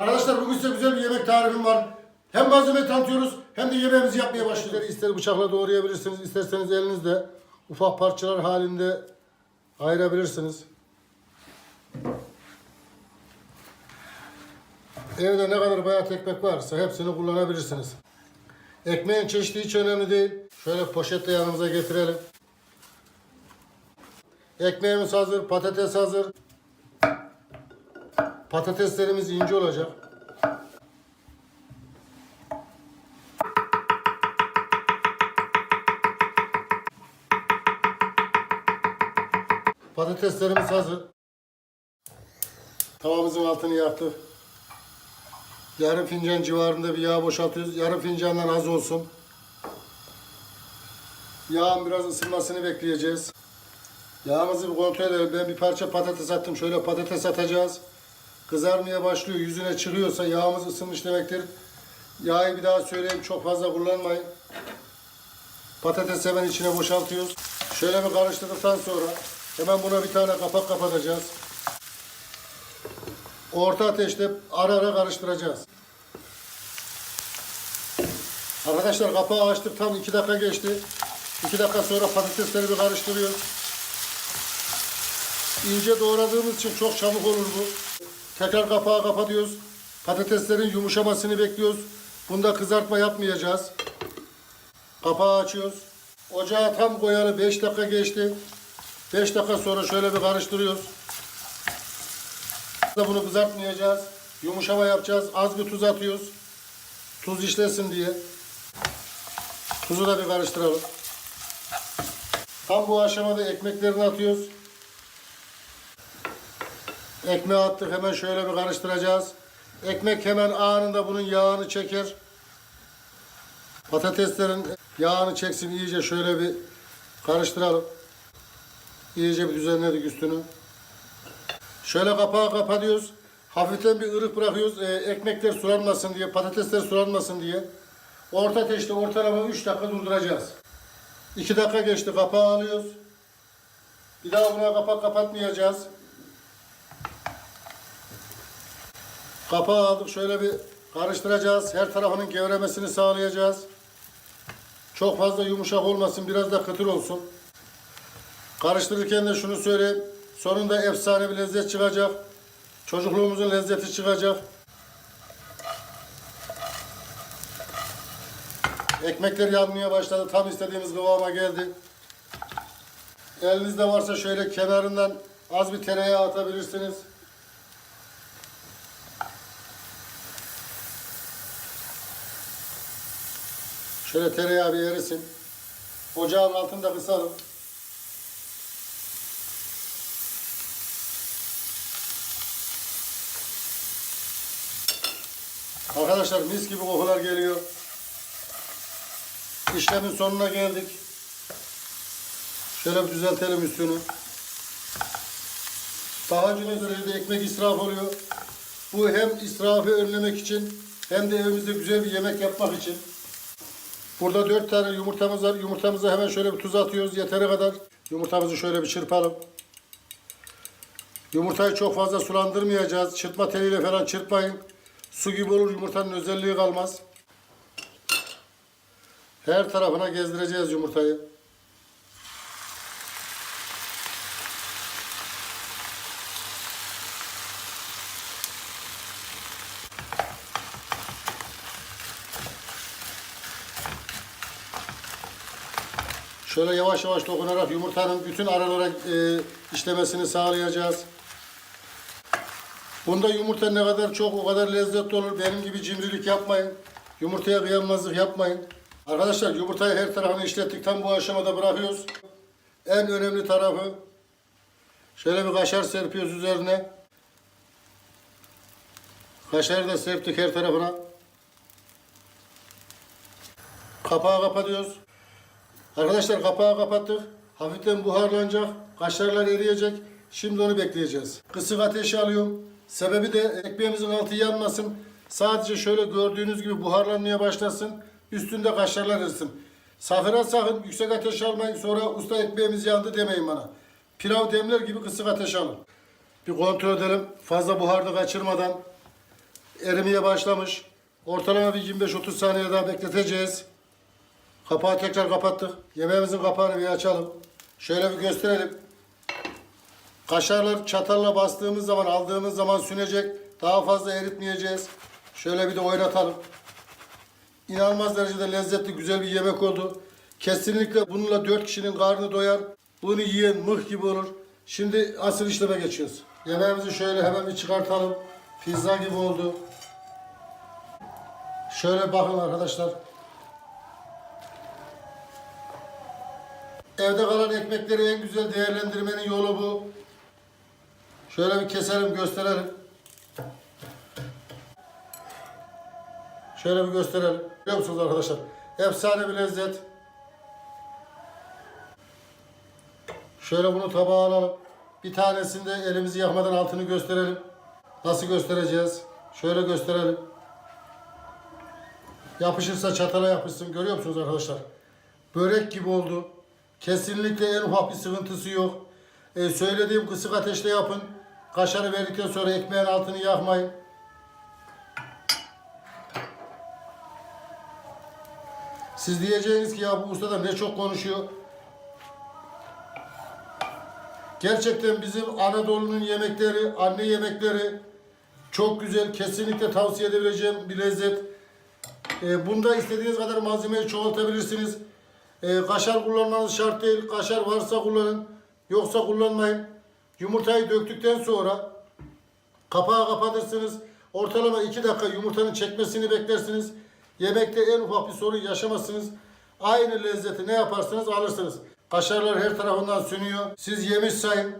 Arkadaşlar bugün size güzel bir yemek tarifim var. Hem malzemeyi tanıtıyoruz hem de yemeğimizi yapmaya başlıyoruz. İster bıçakla doğrayabilirsiniz, isterseniz elinizle ufak parçalar halinde ayırabilirsiniz. Evde ne kadar bayat ekmek varsa hepsini kullanabilirsiniz. Ekmeğin çeşidi hiç önemli değil. Şöyle poşetle yanımıza getirelim. Ekmeğimiz hazır, patates hazır. Patateslerimiz ince olacak. Patateslerimiz hazır. Tavamızın altını yaktık. Yarım fincan civarında bir yağ boşaltıyoruz. Yarım fincandan az olsun. Yağın biraz ısınmasını bekleyeceğiz. Yağımızı bir kontrol edelim. Ben bir parça patates attım. Şöyle patates atacağız. Kızarmaya başlıyor. Yüzüne çıkıyorsa yağımız ısınmış demektir. Yağı bir daha söyleyeyim. Çok fazla kullanmayın. Patates hemen içine boşaltıyoruz. Şöyle bir karıştırdıktan sonra hemen buna bir tane kapak kapatacağız. Orta ateşte ara ara karıştıracağız. Arkadaşlar kapağı açtık tam 2 dakika geçti. 2 dakika sonra patatesleri bir karıştırıyoruz. İnce doğradığımız için çok çabuk olur bu. Tekrar kapağı kapatıyoruz. Patateslerin yumuşamasını bekliyoruz. Bunda kızartma yapmayacağız. Kapağı açıyoruz. Ocağa tam koyalı 5 dakika geçti. 5 dakika sonra şöyle bir karıştırıyoruz. Bunu kızartmayacağız. Yumuşama yapacağız. Az bir tuz atıyoruz. Tuz işlesin diye. Tuzu da bir karıştıralım. Tam bu aşamada ekmeklerini atıyoruz. Ekmeği attık hemen şöyle bir karıştıracağız. Ekmek hemen anında bunun yağını çeker. Patateslerin yağını çeksin iyice şöyle bir karıştıralım. İyice bir düzenledik üstünü. Şöyle kapağı kapatıyoruz. Hafiften bir ırık bırakıyoruz. Ee, ekmekler sulanmasın diye, patatesler sulanmasın diye. Orta ateşte ortalama 3 dakika durduracağız. 2 dakika geçti kapağı alıyoruz. Bir daha buna kapak kapatmayacağız. Kapağı aldık şöyle bir karıştıracağız. Her tarafının gevremesini sağlayacağız. Çok fazla yumuşak olmasın, biraz da kıtır olsun. Karıştırırken de şunu söyleyeyim. Sonunda efsane bir lezzet çıkacak. Çocukluğumuzun lezzeti çıkacak. Ekmekler yanmaya başladı. Tam istediğimiz kıvama geldi. Elinizde varsa şöyle kenarından az bir tereyağı atabilirsiniz. Şöyle tereyağı bir erisin. Ocağın altında kısalım. Arkadaşlar mis gibi kokular geliyor. İşlemin sonuna geldik. Şöyle bir düzeltelim üstünü. Daha önce de ekmek israf oluyor. Bu hem israfı önlemek için hem de evimizde güzel bir yemek yapmak için. Burada dört tane yumurtamız var. Yumurtamıza hemen şöyle bir tuz atıyoruz yeteri kadar. Yumurtamızı şöyle bir çırpalım. Yumurtayı çok fazla sulandırmayacağız. Çırpma teliyle falan çırpmayın. Su gibi olur yumurtanın özelliği kalmaz. Her tarafına gezdireceğiz yumurtayı. Şöyle yavaş yavaş dokunarak yumurtanın bütün aralara e, işlemesini sağlayacağız. Bunda yumurta ne kadar çok o kadar lezzetli olur. Benim gibi cimrilik yapmayın. Yumurtaya kıyamazlık yapmayın. Arkadaşlar yumurtayı her tarafını işlettik. Tam bu aşamada bırakıyoruz. En önemli tarafı şöyle bir kaşar serpiyoruz üzerine. Kaşarı da serptik her tarafına. Kapağı kapatıyoruz. Arkadaşlar kapağı kapattık. Hafiften buharlanacak. Kaşarlar eriyecek. Şimdi onu bekleyeceğiz. Kısık ateşe alıyorum. Sebebi de ekmeğimizin altı yanmasın. Sadece şöyle gördüğünüz gibi buharlanmaya başlasın. Üstünde kaşarlar erisin. Sakın ha sakın yüksek ateş almayın. Sonra usta ekmeğimiz yandı demeyin bana. Pilav demler gibi kısık ateş alın. Bir kontrol edelim. Fazla buharda kaçırmadan erimeye başlamış. Ortalama bir 25-30 saniye daha bekleteceğiz. Kapağı tekrar kapattık. Yemeğimizin kapağını bir açalım. Şöyle bir gösterelim. Kaşarlar çatalla bastığımız zaman, aldığımız zaman sünecek. Daha fazla eritmeyeceğiz. Şöyle bir de oynatalım. İnanılmaz derecede lezzetli, güzel bir yemek oldu. Kesinlikle bununla 4 kişinin karnı doyar. Bunu yiyen mıh gibi olur. Şimdi asıl işleme geçiyoruz. Yemeğimizi şöyle hemen bir çıkartalım. Pizza gibi oldu. Şöyle bakın arkadaşlar. Evde kalan ekmekleri en güzel değerlendirmenin yolu bu. Şöyle bir keselim, gösterelim. Şöyle bir gösterelim. Biliyor musunuz arkadaşlar? Efsane bir lezzet. Şöyle bunu tabağa alalım. Bir tanesini de elimizi yakmadan altını gösterelim. Nasıl göstereceğiz? Şöyle gösterelim. Yapışırsa çatala yapışsın. Görüyor musunuz arkadaşlar? Börek gibi oldu. Kesinlikle en ufak bir sıkıntısı yok. Ee, söylediğim kısık ateşte yapın. Kaşarı verdikten sonra ekmeğin altını yakmayın. Siz diyeceğiniz ki ya bu usta da ne çok konuşuyor. Gerçekten bizim Anadolu'nun yemekleri, anne yemekleri çok güzel. Kesinlikle tavsiye edebileceğim bir lezzet. Ee, bunda istediğiniz kadar malzemeyi çoğaltabilirsiniz. Ee, kaşar kullanmanız şart değil. Kaşar varsa kullanın. Yoksa kullanmayın. Yumurtayı döktükten sonra kapağı kapatırsınız. Ortalama 2 dakika yumurtanın çekmesini beklersiniz. Yemekte en ufak bir sorun yaşamazsınız. Aynı lezzeti ne yaparsanız alırsınız. Kaşarlar her tarafından sünüyor. Siz yemiş sayın.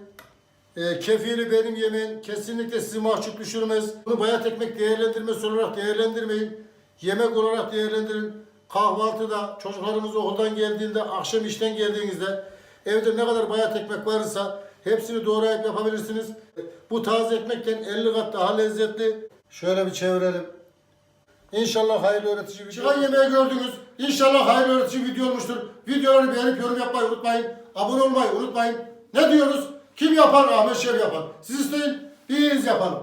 E, kefiri benim yemeğim kesinlikle sizi mahcup düşürmez. Bunu bayat ekmek değerlendirmesi olarak değerlendirmeyin. Yemek olarak değerlendirin. Kahvaltıda çocuklarımız okuldan geldiğinde, akşam işten geldiğinizde evde ne kadar bayat ekmek varsa hepsini doğrayıp yapabilirsiniz. Bu taze ekmekten 50 kat daha lezzetli. Şöyle bir çevirelim. İnşallah hayırlı öğretici video. Çıkan yemeği gördünüz. İnşallah hayırlı öğretici video olmuştur. Videoları beğenip yorum yapmayı unutmayın. Abone olmayı unutmayın. Ne diyoruz? Kim yapar? Ahmet Şev yapar. Siz isteyin, biz yapalım.